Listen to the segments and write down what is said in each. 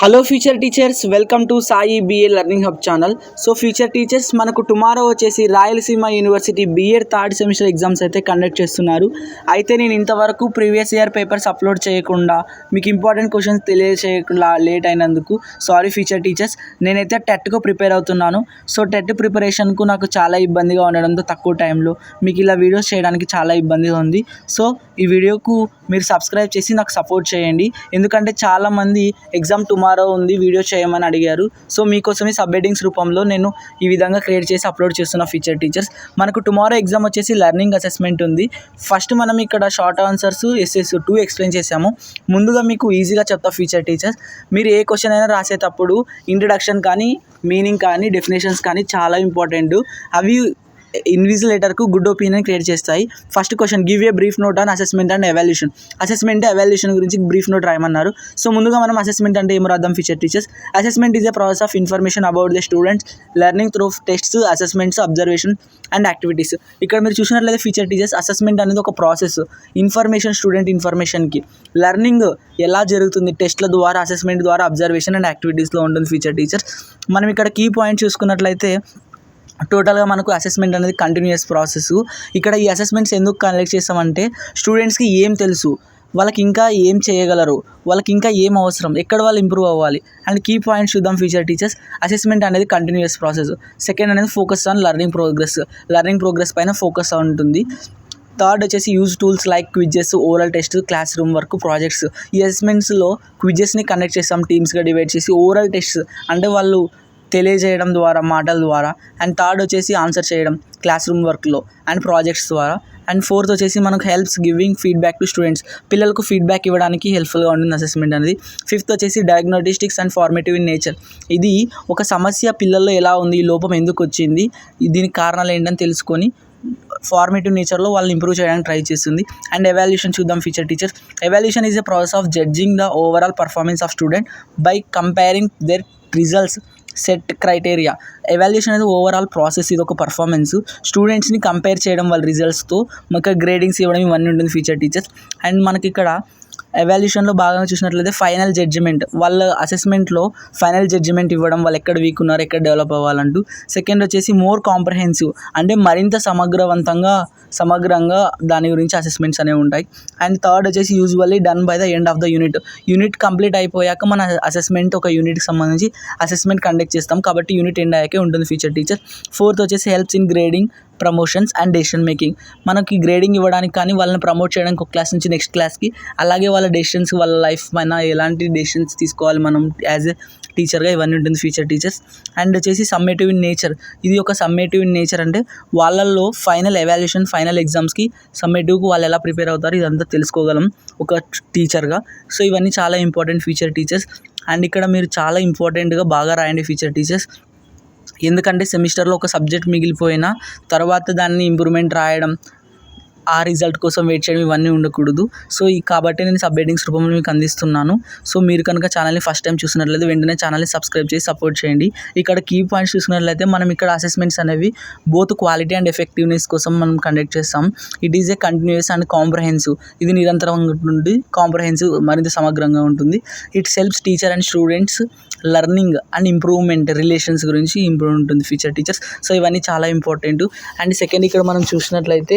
Hello future teachers welcome to Sai BA learning hub channel so future teachers మనకు tomorrow వచ్చేసి Rayalaseema university B Ed third semester exams అయితే conduct చేస్తున్నారు. అయితే నేను ఇంతవరకు previous year papers upload చేయకుండా మీకు ఇంపార్టెంట్ క్వశ్చన్స్ తెలియజేయకుండా లేట్ అయినందుకు సారీ ఫ్యూచర్ టీచర్స్ నేనైతే టెట్కు ప్రిపేర్ అవుతున్నాను. సో టెట్ ప్రిపరేషన్కు నాకు చాలా ఇబ్బందిగా ఉండడంతో తక్కువ టైంలో మీకు ఇలా వీడియోస్ చేయడానికి చాలా ఇబ్బందిగా ఉంది. సో ఈ వీడియోకు మీరు సబ్స్క్రైబ్ చేసి నాకు సపోర్ట్ చేయండి. ఎందుకంటే చాలామంది ఎగ్జామ్ టుమారో ఉంది వీడియో చేయమని అడిగారు. సో మీకోసమే సబ్ హెడ్డింగ్స్ రూపంలో నేను ఈ విధంగా క్రియేట్ చేసి అప్లోడ్ చేస్తున్న ఫీచర్ టీచర్స్ మనకు టుమారో ఎగ్జామ్ వచ్చేసి లెర్నింగ్ అసెస్మెంట్ ఉంది. ఫస్ట్ మనం ఇక్కడ short answers SS two explain చేసాము ముందుగా మీకు ఈజీగా చెప్తా ఫీచర్ టీచర్స్ మీరు ఏ క్వశ్చన్ అయినా రాసేటప్పుడు ఇంట్రడక్షన్ కానీ మీనింగ్ కానీ డెఫినేషన్స్ కానీ చాలా ఇంపార్టెంట్ అవి ఇన్విజిలేటర్కు గుడ్ ఒపీనియన్ క్రియేట్ చేస్తాయి. First question give a brief note on assessment and evaluation assessment evaluation గురించి బ్రీఫ్ నోట్ రాయమన్నారు. సో ముందుగా మనం అసెస్మెంట్ అంటే ఏమో రాద్దాం future teachers assessment is a process of information about the students learning through tests assessments observation and activities ఇక్కడ మీరు చూసినట్లయితే ఫీచర్ టీచర్స్ అసెస్మెంట్ అనేది ఒక ప్రాసెస్ ఇన్ఫర్మేషన్ స్టూడెంట్ ఇన్ఫర్మేషన్కి లెర్నింగ్ ఎలా జరుగుతుంది? టెస్ట్ల ద్వారా అసెస్మెంట్ ద్వారా అబ్జర్వేషన్ అండ్ యాక్టివిటీస్లో ఉంటుంది ఫీచర్ టీచర్స్ మనం ఇక్కడ కీ పాయింట్ చూసుకున్నట్లయితే టోటల్గా మనకు అసెస్మెంట్ అనేది కంటిన్యూస్ ప్రాసెస్ ఇక్కడ ఈ అసెస్మెంట్స్ ఎందుకు కలెక్ట్ చేస్తామంటే స్టూడెంట్స్కి ఏం తెలుసు వాళ్ళకి ఇంకా ఏం చేయగలరు వాళ్ళకి ఇంకా ఏం అవసరం ఎక్కడ వాళ్ళు ఇంప్రూవ్ అవ్వాలి అండ్ కీ పాయింట్స్ చూద్దాం ఫ్యూచర్ టీచర్స్ అసెస్మెంట్ అనేది కంటిన్యూస్ ప్రాసెస్ సెకండ్ అనేది focus on learning progress learning progress పైన ఫోకస్ ఉంటుంది. థర్డ్ వచ్చేసి use tools like quizzes oral test classroom work projects ఈ అసెస్మెంట్స్లో క్విజెస్ని కండక్ట్ చేస్తాం టీమ్స్గా డివైడ్ చేసి ఓరల్ టెస్ట్ అంటే వాళ్ళు తెలియజేయడం ద్వారా మాటల ద్వారా అండ్ థర్డ్ వచ్చేసి ఆన్సర్ చేయడం క్లాస్ రూమ్ వర్క్లో అండ్ ప్రాజెక్ట్స్ ద్వారా. అండ్ ఫోర్త్ వచ్చేసి మనకు helps giving feedback to students. పిల్లలకు ఫీడ్బ్యాక్ ఇవ్వడానికి హెల్ప్ఫుల్గా ఉంటుంది అసెస్మెంట్ అనేది. ఫిఫ్త్ వచ్చేసి diagnostics and formative in nature. ఇది ఒక సమస్య పిల్లల్లో ఎలా ఉంది ఈ లోపం ఎందుకు వచ్చింది దీనికి కారణాలు ఏంటని తెలుసుకొని ఫార్మేటివ్ నేచర్లో వాళ్ళని ఇంప్రూవ్ చేయడానికి ట్రై చేస్తుంది. అండ్ ఎవాల్యూషన్ చూద్దాం future teachers. Evaluation is a process of judging the overall performance of student by comparing their results. Set criteria. Evaluation అనేది ఓవరాల్ ప్రాసెస్ ఇది ఒక పర్ఫార్మెన్స్ స్టూడెంట్స్ని కంపేర్ చేయడం వాళ్ళ రిజల్ట్స్తో మొక్క గ్రేడింగ్స్ ఇవ్వడం ఇవన్నీ ఉంటుంది ఫీచర్ టీచర్స్ అండ్ మనకి ఇక్కడ ఎవాల్యూషన్లో భాగంగా చూసినట్లయితే ఫైనల్ జడ్జిమెంట్ వాళ్ళ అసెస్మెంట్లో ఫైనల్ జడ్జిమెంట్ ఇవ్వడం వాళ్ళు ఎక్కడ వీక్ ఉన్నారు ఎక్కడ డెవలప్ అవ్వాలంటూ. సెకండ్ వచ్చేసి మోర్ కాంప్రహెన్సివ్ అంటే మరింత సమగ్రవంతంగా సమగ్రంగా దాని గురించి అసెస్మెంట్స్ అనేవి ఉంటాయి. అండ్ థర్డ్ వచ్చేసి usually done by the end of the unit unit complete అయిపోయాక మన అసెస్మెంట్ ఒక యూనిట్కి సంబంధించి అసెస్మెంట్ కండక్ట్ చేస్తాం. కాబట్టి యూనిట్ ఎండ్ అయ్యాకే ఉంటుంది ఫీచర్ టీచర్ ఫోర్త్ వచ్చేసి helps in grading promotions and decision making మనకి గ్రేడింగ్ ఇవ్వడానికి కానీ వాళ్ళని ప్రమోట్ చేయడానికి ఒక క్లాస్ నుంచి నెక్స్ట్ క్లాస్కి అలాగే వాళ్ళ డెసిషన్స్ వాళ్ళ లైఫ్ పైన ఎలాంటి డెసిషన్స్ తీసుకోవాలి మనం యాజ్ ఎ టీచర్గా ఇవన్నీ ఉంటుంది ఫ్యూచర్ టీచర్స్ అండ్ వచ్చేసి సమ్మేటివ్ ఇన్ నేచర్ ఇది ఒక సమ్మేటివ్ ఇన్ నేచర్ అంటే వాళ్ళల్లో ఫైనల్ ఎవాల్యూషన్ ఫైనల్ ఎగ్జామ్స్కి సమ్మేటివ్కి వాళ్ళు ఎలా ప్రిపేర్ అవుతారు ఇదంతా తెలుసుకోగలం ఒక టీచర్గా సో ఇవన్నీ చాలా ఇంపార్టెంట్ ఫీచర్ టీచర్స్ అండ్ ఇక్కడ మీరు చాలా ఇంపార్టెంట్గా బాగా రాయండి ఫీచర్ టీచర్స్ ఎందుకంటే సెమిస్టర్లో ఒక సబ్జెక్ట్ మిగిలిపోయినా తర్వాత దాన్ని ఇంప్రూవ్మెంట్ రాయడం ఆ రిజల్ట్ కోసం వెయిట్ చేయడం ఇవన్నీ ఉండకూడదు. సో ఈ కాబట్టి నేను సబ్ రూపంలో మీకు అందిస్తున్నాను. సో మీరు కనుక ఛానల్ని ఫస్ట్ టైం చూసినట్లయితే వెంటనే ఛానల్ని సబ్స్క్రైబ్ చేసి సపోర్ట్ చేయండి. ఇక్కడ కీ పాయింట్స్ చూసినట్లయితే మనం ఇక్కడ అసెస్మెంట్స్ అనేవి బోత్ క్వాలిటీ అండ్ ఎఫెక్టివ్నెస్ కోసం మనం కండక్ట్ చేస్తాం. It is a continuous and comprehensive ఇది నిరంతరంగా ఉంటుంది కాంప్రహెన్సివ్ మరింత సమగ్రంగా ఉంటుంది. It helps teacher and students learning and improvement relations గురించి ఇంప్రూవ్ ఉంటుంది ఫ్యూచర్ టీచర్స్ సో ఇవన్నీ చాలా ఇంపార్టెంట్ అండ్ సెకండ్ ఇక్కడ మనం చూసినట్లయితే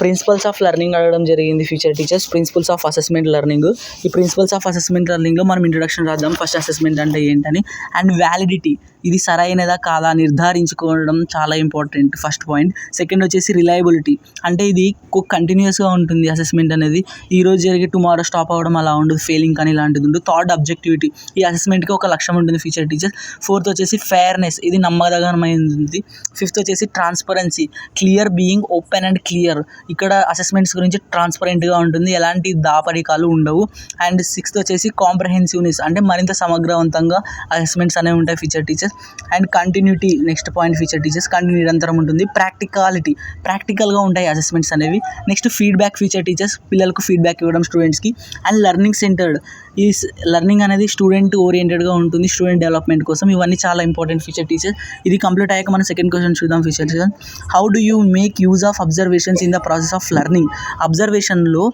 ప్రిన్సిపల్స్ ఆఫ్ లెర్నింగ్ అడగడం జరిగింది future teachers principles of assessment learning ఈ ప్రిన్సిపల్స్ ఆఫ్ అసెస్మెంట్ లెర్నింగ్లో మనం ఇంట్రొడక్షన్ రాద్దాం. ఫస్ట్ అసెస్మెంట్ అంటే ఏంటని? అండ్ వ్యాలిడిటీ ఇది సరైనదా కాదా? నిర్ధారించుకోవడం చాలా ఇంపార్టెంట్ ఫస్ట్ పాయింట్ సెకండ్ వచ్చేసి రిలయబిలిటీ అంటే ఇది కంటిన్యూస్గా ఉంటుంది అసెస్మెంట్ అనేది. ఈ రోజు జరిగే టుమారో స్టాప్ అవ్వడం అలా ఉండదు. ఫెయిలింగ్ కానీ ఇలాంటిది ఉండదు. థర్డ్ అబ్జెక్టివిటీ ఈ అసెస్మెంట్కి ఒక లక్ష్యం ఉంటుంది ఫ్యూచర్ టీచర్స్ ఫోర్త్ వచ్చేసి ఫేర్నెస్ ఇది నమ్మదగమైనది ఫిఫ్త్ వచ్చేసి transparency clear being open and clear ఇక్కడ అసెస్మెంట్స్ గురించి ట్రాన్స్పరెంట్గా ఉంటుంది. ఎలాంటి దాపరికాలు ఉండవు. అండ్ సిక్స్త్ వచ్చేసి కాంప్రహెన్సివ్నెస్ అంటే మరింత సమగ్రవంతంగా అసెస్మెంట్స్ అనేవి ఉంటాయి future teachers and continuity next point future teachers continue నిరంతరం ఉంటుంది. ప్రాక్టికాలిటీ ప్రాక్టికల్గా ఉంటాయి అసెస్మెంట్స్ అనేవి. నెక్స్ట్ ఫీడ్బ్యాక్ ఫీచర్ టీచర్స్ పిల్లలకు ఫీడ్బ్యాక్ ఇవ్వడం స్టూడెంట్స్కి అండ్ లెర్నింగ్ సెంటర్డ్ ఈ లెర్నింగ్ అనేది స్టూడెంట్ ఓరియంటెడ్గా ఉంటుంది స్టూడెంట్ డెవలప్మెంట్ కోసం. ఇవన్నీ చాలా ఇంపార్టెంట్ ఫీచర్ టీచర్స్ ఇది కంప్లీట్ అయ్యాక మనం సెకండ్ క్వశ్చన్ చూద్దాం future teacher how do you make use of observations in the process of learning అబ్జర్వేషన్లో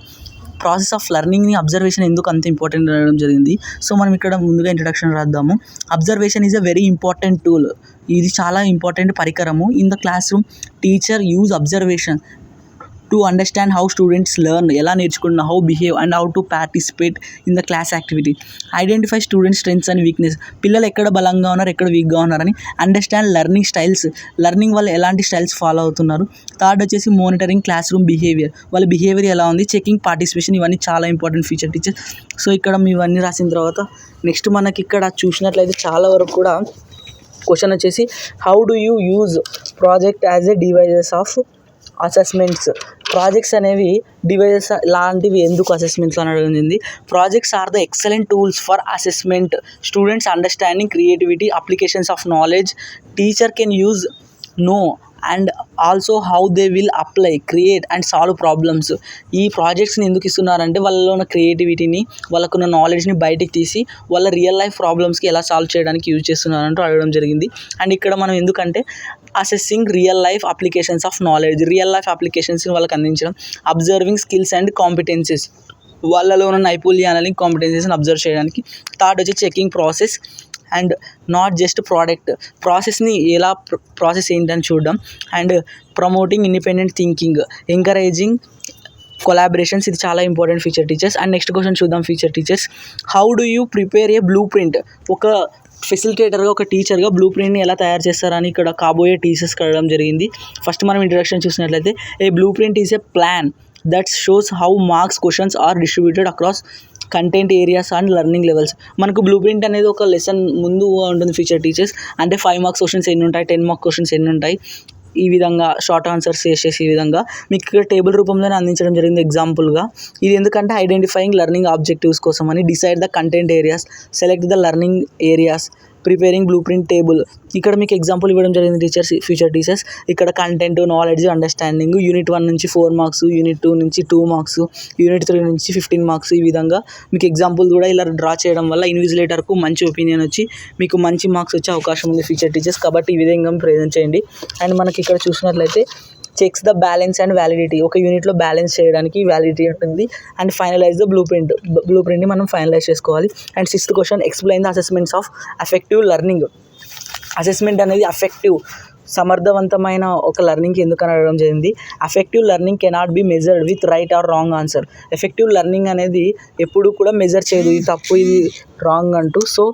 process of లెర్నింగ్ని observation ఎందుకు అంత ఇంపార్టెంట్ అనడం జరిగింది. సో మనం ఇక్కడ ముందుగా introduction రాద్దాము. Observation is a very important tool ఇది చాలా ఇంపార్టెంట్ పరికరము. In the classroom teacher use observation to understand how students learn ఎలా నేర్చుకున్న how behave and how to participate in the class activity identify students strengths and weakness పిల్లలు ఎక్కడ బలంగా ఉన్నారు ఎక్కడ వీక్గా ఉన్నారని అండర్స్టాండ్ లెర్నింగ్ స్టైల్స్ లెర్నింగ్ వాళ్ళు ఎలాంటి స్టైల్స్ ఫాలో అవుతున్నారు. థర్డ్ వచ్చేసి మానిటరింగ్ క్లాస్ రూమ్ బిహేవియర్ వాళ్ళ బిహేవియర్ ఎలా ఉంది చెకింగ్ పార్టిసిపేషన్ ఇవన్నీ చాలా ఇంపార్టెంట్ ఫీచర్ టీచర్ సో ఇక్కడ మీ ఇవన్నీ రాసిన తర్వాత నెక్స్ట్ మనకి ఇక్కడ చూసినట్లయితే చాలా వరకు కూడా క్వశ్చన్ వచ్చేసి how do you use project as a devices of assessments projects అనేవి డివైజెస్ లాంటివి ఎందుకు అసెస్మెంట్స్ అని అడిగింది. Projects are the excellent tools for assessment students understanding creativity applications of knowledge teacher can use know and also how they will apply create and solve problems. ఈ ప్రాజెక్ట్స్ని ఎందుకు ఇస్తున్నారంటే వాళ్ళలో ఉన్న క్రియేటివిటీని వాళ్ళకున్న నాలెడ్జ్ని బయటికి తీసి వాళ్ళ రియల్ లైఫ్ ప్రాబ్లమ్స్కి ఎలా సాల్వ్ చేయడానికి యూజ్ చేస్తున్నారంటూ అడగడం జరిగింది. అండ్ ఇక్కడ మనం ఎందుకంటే assessing real life applications of knowledge real life అప్లికేషన్స్ని వాళ్ళకి అందించడం అబ్జర్వింగ్ స్కిల్స్ అండ్ కాంపిటెన్సీస్ వాళ్ళలో ఉన్న నైపుణ్యాలని కాంపిటెన్సీస్ని అబ్జర్వ్ చేయడానికి థర్డ్ వచ్చి checking process and not just product ప్రాసెస్ని ఎలా ప్రాసెస్ ఏంటని చూడడం. And promoting independent thinking encouraging collaborations ఇది చాలా important future teachers. And next question చూద్దాం future teachers. How do you prepare a blueprint ఒక ఫెసిలిటేటర్గా ఒక టీచర్గా బ్లూ ప్రింట్ని ఎలా తయారు చేస్తారని ఇక్కడ కాబోయే టీచర్స్ కడగడం జరిగింది. ఫస్ట్ మనం ఇంట్రడక్షన్ చూసినట్లయితే a blueprint is a plan that shows how marks questions are distributed across content areas and learning levels మనకు బ్లూ ప్రింట్ అనేది ఒక లెసన్ ముందు ఉంటుంది ఫ్యూచర్ టీచర్స్ అంటే ఫైవ్ మార్క్స్ క్వశ్చన్స్ ఎన్ని ఉంటాయి టెన్ మార్క్స్ క్వశ్చన్స్ ఎన్ని ఉంటాయి ఈ విధంగా షార్ట్ ఆన్సర్స్ చేసేసి ఈ విధంగా మీకు ఇక్కడ టేబుల్ రూపంలోనే అందించడం జరిగింది ఎగ్జాంపుల్గా ఇది ఎందుకంటే ఐడెంటిఫైయింగ్ లెర్నింగ్ ఆబ్జెక్టివ్స్ కోసం అని decide the content areas select the learning areas preparing blueprint table ఇక్కడ మీకు ఎగ్జాంపుల్ ఇవ్వడం జరిగింది టీచర్స్ ఫ్యూచర్ టీచర్స్ ఇక్కడ content knowledge understanding unit one నుంచి ఫోర్ మార్క్స్ యూనిట్ టూ నుంచి టూ మార్క్స్ యూనిట్ త్రీ నుంచి ఫిఫ్టీన్ మార్క్స్ ఈ విధంగా మీకు ఎగ్జాంపుల్ కూడా ఇలా డ్రా చేయడం వల్ల ఇన్విజిలేటర్కు మంచి ఒపీనియన్ వచ్చి మీకు మంచి మార్క్స్ వచ్చే అవకాశం ఉంది ఫ్యూచర్ టీచర్స్ కాబట్టి ఈ విధంగా ప్రజెంట్ చేయండి. అండ్ మనకి ఇక్కడ చూసినట్లయితే checks the balance and validity ఒక యూనిట్లో బ్యాలెన్స్ చేయడానికి వ్యాలిడిటీ ఉంటుంది. And finalise the blueprint బ్లూ ప్రింట్ని మనం ఫైనలైజ్ చేసుకోవాలి. And sixth question explain the assessments of effective learning assessment అనేది అఫెక్టివ్ సమర్థవంతమైన ఒక లెర్నింగ్కి ఎందుకు అనడం జరిగింది. Affective learning cannot be measured with right or wrong answer effective learning అనేది ఎప్పుడు కూడా మెజర్ చేయదు. ఇది తప్పు ఇది రాంగ్ అంటూ. సో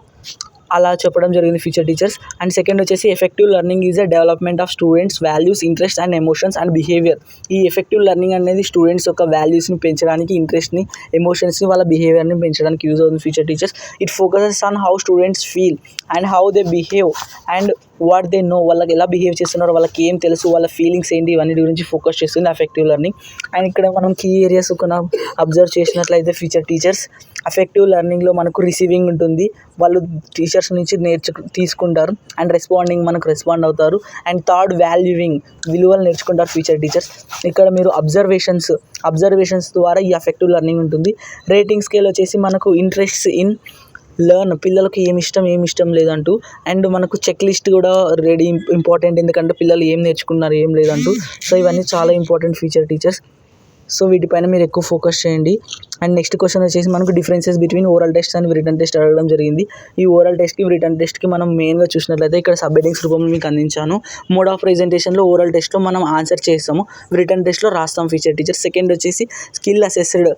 అలా చెప్పడం జరిగింది ఫ్యూచర్ టీచర్స్ అండ్ సెకండ్ వచ్చేసి effective learning is a development of students values interest and emotions and behaviour ఈ ఎఫెక్టివ్ లెర్నింగ్ అనేది స్టూడెంట్స్ యొక్క వాల్యూస్ని పెంచడానికి ఇంట్రెస్ట్ని ఎమోషన్స్ని వాళ్ళ బిహేవియర్ని పెంచడానికి యూజ్ అవుతుంది future teachers it focuses on how students feel and how they behave and what they know వాళ్ళకి ఎలా బిహేవ్ చేస్తున్నారో వాళ్ళకి ఏం తెలుసు వాళ్ళ ఫీలింగ్స్ ఏంటి ఇవన్నీ గురించి ఫోకస్ చేస్తుంది అఫెక్టివ్ లెర్నింగ్ అండ్ ఇక్కడ మనం కీ ఏరియాస్ కొన్ని అబ్జర్వ్ చేసినట్లయితే ఫ్యూచర్ టీచర్స్ అఫెక్టివ్ లెర్నింగ్లో మనకు రిసీవింగ్ ఉంటుంది. వాళ్ళు టీచర్స్ నుంచి నేర్చు తీసుకుంటారు. అండ్ రెస్పాండింగ్ మనకు రెస్పాండ్ అవుతారు. అండ్ థర్డ్ వాల్యూయింగ్ విలువలు నేర్చుకుంటారు ఫ్యూచర్ టీచర్స్ ఇక్కడ మీరు అబ్జర్వేషన్స్ అబ్జర్వేషన్స్ ద్వారా ఈ అఫెక్టివ్ లెర్నింగ్ ఉంటుంది. రేటింగ్ స్కేల్ వచ్చేసి మనకు ఇంట్రెస్ట్ ఇన్ లర్న్ పిల్లలకు ఏమి ఇష్టం ఏమి ఇష్టం లేదంటూ. అండ్ మనకు చెక్ లిస్ట్ కూడా రెడీ ఇంపార్టెంట్ ఎందుకంటే పిల్లలు ఏం నేర్చుకున్నారు ఏం లేదంటూ. సో ఇవన్నీ చాలా ఇంపార్టెంట్ ఫీచర్ టీచర్స్ సో వీటిపైన మీరు ఎక్కువ ఫోకస్ చేయండి. అండ్ నెక్స్ట్ క్వశ్చన్ వచ్చేసి మనకు differences between oral test and written test అడగడం జరిగింది. ఈ ఓరల్ టెస్ట్కి రిటర్న్ టెస్ట్కి మనం మెయిన్గా చూసినట్లయితే ఇక్కడ సబ్ హెడ్డింగ్స్ రూపంలో మీకు అందించాను. మోడ్ ఆఫ్ ప్రెజెంటేషన్లో ఓరల్ టెస్ట్లో మనం ఆన్సర్ చేస్తాము. రిటర్న్ టెస్ట్లో రాస్తాం ఫీచర్ టీచర్ సెకండ్ వచ్చేసి స్కిల్ అసెస్డ్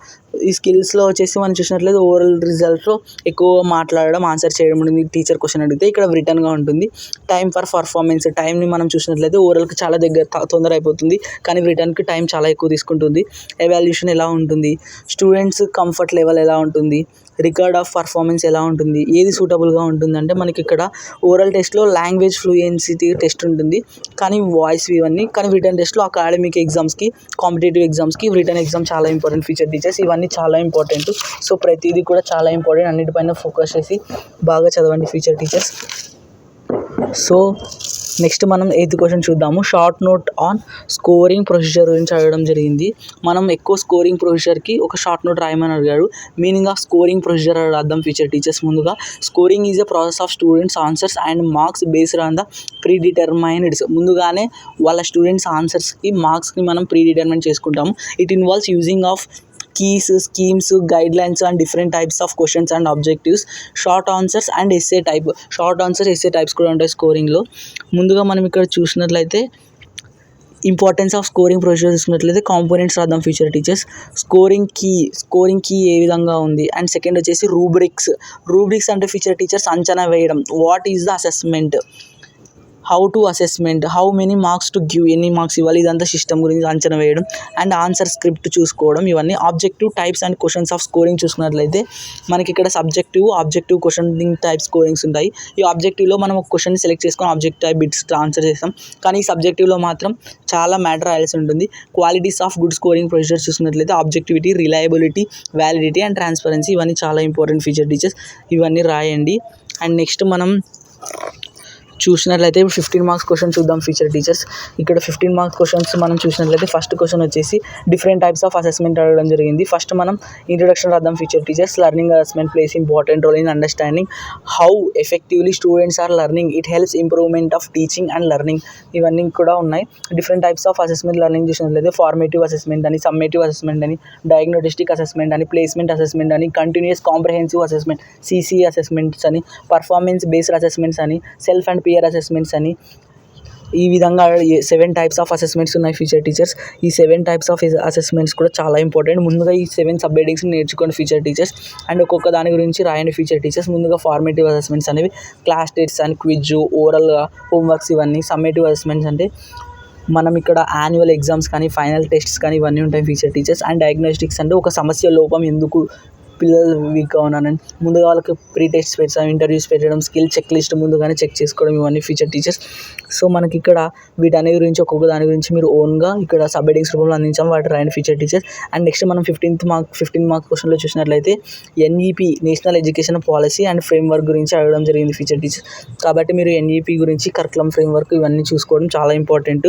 ఈ స్కిల్స్లో వచ్చేసి మనం చూసినట్లయితే ఓవరాల్ రిజల్ట్లో ఎక్కువ మాట్లాడడం ఆన్సర్ చేయడం ఉంటుంది. టీచర్ క్వశ్చన్ అడిగితే ఇక్కడ రిటర్న్గా ఉంటుంది. టైం ఫర్ పర్ఫార్మెన్స్ టైంని మనం చూసినట్లయితే ఓరల్కి చాలా దగ్గర త- తొందర అయిపోతుంది. కానీ రిటర్న్కి టైం చాలా ఎక్కువ తీసుకుంటుంది. ఎవాల్యూషన్ ఎలా ఉంటుంది? స్టూడెంట్స్ కంఫర్ట్ లెవెల్ ఎలా ఉంటుంది? రికార్డ్ ఆఫ్ పర్ఫార్మెన్స్ ఎలా ఉంటుంది ఏది సూటబుల్గా ఉంటుంది అంటే మనకి ఇక్కడ ఓరల్ టెస్ట్లో లాంగ్వేజ్ ఫ్లూయెన్సిటీ టెస్ట్ ఉంటుంది. కానీ వాయిస్ ఇవన్నీ కానీ రిటర్న్ టెస్ట్లో అకాడమిక్ ఎగ్జామ్స్కి కాంపిటేటివ్ ఎగ్జామ్స్కి రిటర్న్ ఎగ్జామ్ చాలా ఇంపార్టెంట్ ఫీచర్ టీచర్స్. ఇవన్నీ చాలా ఇంపార్టెంట్. సో ప్రతిదీ కూడా చాలా ఇంపార్టెంట్. అన్నిటిపైన ఫోకస్ చేసి బాగా చదవండి ఫీచర్ టీచర్స్. సో నెక్స్ట్ మనం ఎయిత్ క్వశ్చన్ చూద్దాము. Short note on scoring procedure గురించి అడగడం జరిగింది. మనం ఎక్కువ స్కోరింగ్ ప్రొసీజర్కి ఒక షార్ట్ నోట్ రాయమని అడిగాడు. మీనింగ్ ఆఫ్ స్కోరింగ్ ప్రొసీజర్ రాద్దాం ఫీచర్ టీచర్స్ ముందుగా. Scoring is a process of students answers and marks based on the predetermined ముందుగానే వాళ్ళ స్టూడెంట్స్ ఆన్సర్స్కి మార్క్స్కి మనం ప్రీ డిటర్మైన్ చేసుకుంటాము. It involves using of keys schemes guidelines and different types of questions and objectives short answers and SA type short answer SA types కూడా ఉంటాయి స్కోరింగ్లో ముందుగా మనం ఇక్కడ చూసినట్లయితే ఇంపార్టెన్స్ ఆఫ్ స్కోరింగ్ ప్రొసీజర్ చూసుకున్నట్లయితే కాంపోనెంట్స్ రాద్దాం future teachers scoring key scoring key ఏ విధంగా ఉంది? అండ్ సెకండ్ వచ్చేసి రూబ్రిక్స్ రూబ్రిక్స్ అంటే ఫ్యూచర్ టీచర్స్ అంచనా వేయడం. What is the assessment how to assessment how many marks to give ఎన్ని మార్క్స్ ఇవ్వాలి ఇదంతా సిస్టమ్ గురించి అంచనా వేయడం అండ్ ఆన్సర్ స్క్రిప్ట్ చూసుకోవడం ఇవన్నీ objective types and questions of scoring చూసుకున్నట్లయితే మనకి ఇక్కడ subjective objective questioning type scorings ఉంటాయి. ఈ ఆబ్జెక్టివ్లో మనం ఒక క్వశ్చన్ సెలెక్ట్ చేసుకొని ఆబ్జెక్ట్ టైప్ బిట్స్ ఆన్సర్ చేస్తాం. కానీ ఈ సబ్జెక్టివ్లో మాత్రం చాలా మ్యాటర్ రాయాల్సి ఉంటుంది. Qualities of good scoring procedures చూసుకున్నట్లయితే objectivity reliability validity and transparency ఇవన్నీ చాలా ఇంపార్టెంట్ ఫీచర్ టీచర్స్ ఇవన్నీ రాయండి. అండ్ నెక్స్ట్ మనం చూసినట్లయితే ఇప్పుడు ఫిఫ్టీన్ మార్క్స్ క్వశ్చన్ చూద్దాం ఫీచర్ టీచర్స్ ఇక్కడ ఫిఫ్టీన్ మార్క్స్ క్వశ్చన్స్ మనం చూసినట్లయితే ఫస్ట్ క్వశ్చన్ వచ్చేసి డిఫరెంట్ టైప్స్ ఆఫ్ అసెస్మెంట్ అడగడం జరిగింది. ఫస్ట్ మనం ఇంట్రొడక్షన్ రాద్దాం future teachers learning assessment places important role in understanding how effectively students are learning it helps improvement of teaching and learning ఇవన్నీ కూడా ఉన్నాయి. Different types of assessment learning చూసినట్లయితే formative assessment అని summative assessment అని diagnostic assessment అని placement assessment అని continuous comprehensive assessment CC assessments అని performance based assessments అని సెల్ఫ్ అండ్ పియర్ అసెస్మెంట్స్ అని. ఈ విధంగా సెవెన్ టైప్స్ ఆఫ్ అసెస్మెంట్స్ ఉన్నాయి ఫ్యూచర్ టీచర్స్ ఈ సెవెన్ టైప్స్ ఆఫ్ అసెస్మెంట్స్ కూడా చాలా ఇంపార్టెంట్ ముందుగా ఈ సెవెన్ సబ్ హెడింగ్స్ని నేర్చుకోండి ఫ్యూచర్ టీచర్స్ అండ్ ఒక్కొక్క దాని గురించి రాయండి ఫీచర్ టీచర్స్ ముందుగా ఫార్మేటివ్ అసెస్మెంట్స్ అనేవి క్లాస్ టెట్స్ అండ్ క్విజ్ ఓవరాల్గా హోంవర్క్స్ ఇవన్నీ సమ్మేటివ్ అసెస్మెంట్స్ అంటే మనం ఇక్కడ యాన్యువల్ ఎగ్జామ్స్ కానీ ఫైనల్ టెస్ట్స్ కానీ ఇవన్నీ ఉంటాయి ఫీచర్ టీచర్స్ అండ్ డయాగ్నోస్టిక్స్ అంటే ఒక సమస్య లోపం ఎందుకు పిల్లలు వీక్గా ఉన్నారని ముందుగా వాళ్ళకి ప్రీ టెస్ట్ పెట్టడం ఇంటర్వ్యూస్ పెట్టడం స్కిల్ చెక్ లిస్ట్ ముందుగానే చెక్ చేసుకోవడం ఇవన్నీ ఫీచర్ టీచర్స్ సో మనకి ఇక్కడ వీటన్ని గురించి ఒక్కొక్క దాని గురించి మీరు ఓన్గా ఇక్కడ సబ్ హెడింగ్స్ రూపంలో అందించాం. వాటి రాయని ఫీచర్ టీచర్స్ అండ్ నెక్స్ట్ మనం ఫిఫ్టీన్త్ మార్క్ ఫిఫ్టీన్ మార్క్ క్వశ్చన్లో చూసినట్లయితే NEP national education policy and framework గురించి అడగడం జరిగింది ఫీచర్ టీచర్స్ కాబట్టి మీరు ఎన్ఈపి గురించి కరికులం ఫ్రేమ్ వర్క్ ఇవన్నీ చూసుకోవడం చాలా important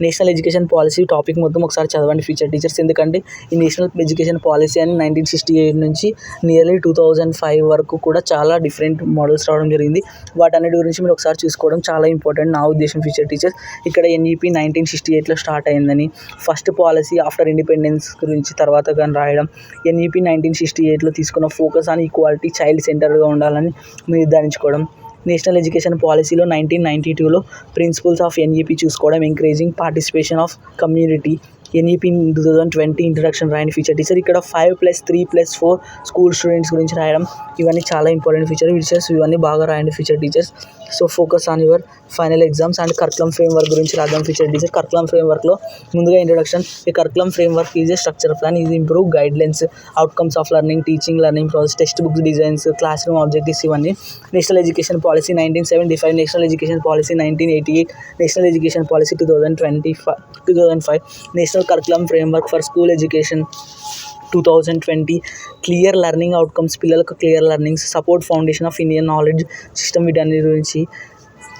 national education policy topic మొత్తం ఒకసారి చదవండి ఫీచర్ టీచర్స్ ఎందుకంటే ఈ నేషనల్ ఎడ్యుకేషన్ పాలసీ అని నైన్టీన్ సిక్స్టీ ఎయిట్ నుంచి నియర్లీ టూ థౌజండ్ ఫైవ్ వరకు కూడా చాలా డిఫరెంట్ మోడల్స్ రావడం జరిగింది. వాటన్నిటి గురించి మీరు ఒకసారి చూసుకోవడం చాలా ఇంపార్టెంట్ నా ఉద్దేశం ఫీచర్ టీచర్స్ ఇక్కడ ఎన్ఈపీ నైన్టీన్ సిక్స్టీ ఎయిట్లో స్టార్ట్ అయిందని ఫస్ట్ పాలసీ ఆఫ్టర్ ఇండిపెండెన్స్ గురించి తర్వాత కానీ రాయడం ఎన్ఈపీ నైన్టీన్ సిక్స్టీ ఎయిట్లో తీసుకున్న ఫోకస్ ఆన్ ఈక్వాలిటీ చైల్డ్ సెంటర్గా ఉండాలని నిర్ధారించుకోవడం నేషనల్ ఎడ్యుకేషన్ పాలసీలో నైన్టీన్ నైంటీ టూలో ప్రిన్సిపల్స్ ఆఫ్ ఎన్ఈపీ చూసుకోవడం encouraging participation of community NEP two thousand twenty introduction రాయని ఫీచర్ టీచర్ ఇక్కడ five plus three plus four school students గురించి రాయడం ఇవన్నీ చాలా ఇంపార్టెంట్ ఫీచర్ ఫీచర్స్ ఇవన్నీ బాగా రాయండి future teachers so focus on your final exams and curriculum framework గురించి రాద్దాం ఫీచర్ టీచర్ కర్కులం ఫ్రేమ్ వర్క్లో ముందుగా ఇంట్రడక్షన్ ఈ curriculum framework is a structure plan is improve guidelines outcomes of learning teaching learning process textbooks designs classroom objectives ఇవన్నీ. National education policy nineteen seventy five national education policy nineteen eighty eight national education policy two thousand twenty five two thousand five national curriculum framework for school education two thousand twenty clear learning outcomes పిల్లలకు clear learnings support foundation of Indian knowledge system వీటన్ని గురించి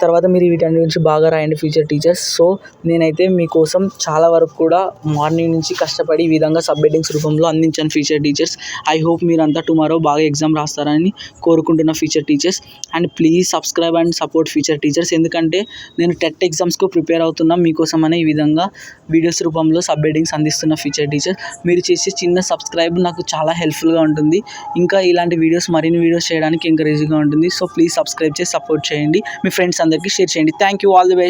తర్వాత మీరు వీటన్నిటి గురించి బాగా రాయండి future teachers so నేనైతే మీకోసం చాలా వరకు కూడా మార్నింగ్ నుంచి కష్టపడి ఈ విధంగా సబ్మిటింగ్స్ రూపంలో అందించాను ఫీచర్ టీచర్స్ ఐ హోప్ మీరంతా టుమారో బాగా ఎగ్జామ్ రాస్తారని కోరుకుంటున్న future teachers and please subscribe and support future teachers ఎందుకంటే నేను టెట్ ఎగ్జామ్స్కు ప్రిపేర్ అవుతున్నా మీకోసం అనే ఈ విధంగా వీడియోస్ రూపంలో సబ్ అందిస్తున్న ఫీచర్ టీచర్స్ మీరు చేసే చిన్న సబ్స్క్రైబ్ నాకు చాలా హెల్ప్ఫుల్గా ఉంటుంది. ఇంకా ఇలాంటి వీడియోస్ మరిన్ని వీడియోస్ చేయడానికి ఎంకరేజ్గా ఉంటుంది. సో ప్లీజ్ సబ్స్క్రైబ్ చేసి సపోర్ట్ చేయండి. మీ ఫ్రెండ్స్ అందరికీ షేర్ చేయండి. Thank you all the best